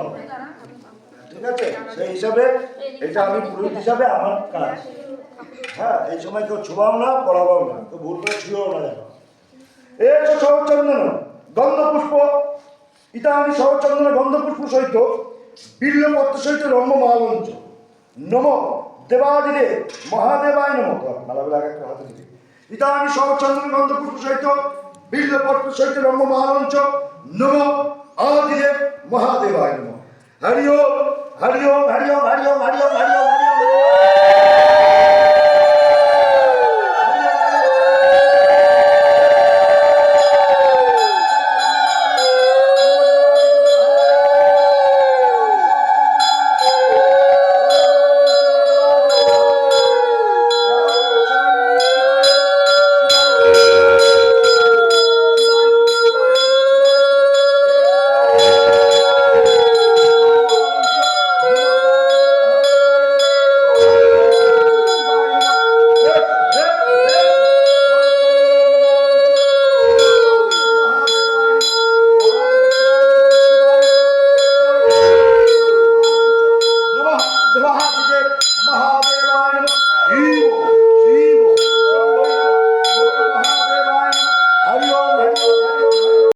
পাবো ঠিক আছে? সেই হিসাবে এটা আমি পুরোহিত হিসাবে আমার কাজ। হ্যাঁ এই সময় কেউ ছোঁয়াও না, পড়াবাও না, কেউ ভুল করে ছুঁয়েও না যেন। এসো শরৎচন্দন গন্ধপুষ্প। ইতা আমি শরৎচন্দন গন্ধপুষ্প সহিত বিল্লপত্র সহিত রম্য মহালঞ্চ নম দেবাদিদে, মহাদেবায় নম। ভালো লাগে একটা হাতে দিকে ইতা আমি শরৎচন্দন গন্ধপুষ্প সহিত বিল্লপত্র সহিত রম্য মহালঞ্চ নম マハデバイの。ハリオハリオハリオハリオハリオ महादेवाय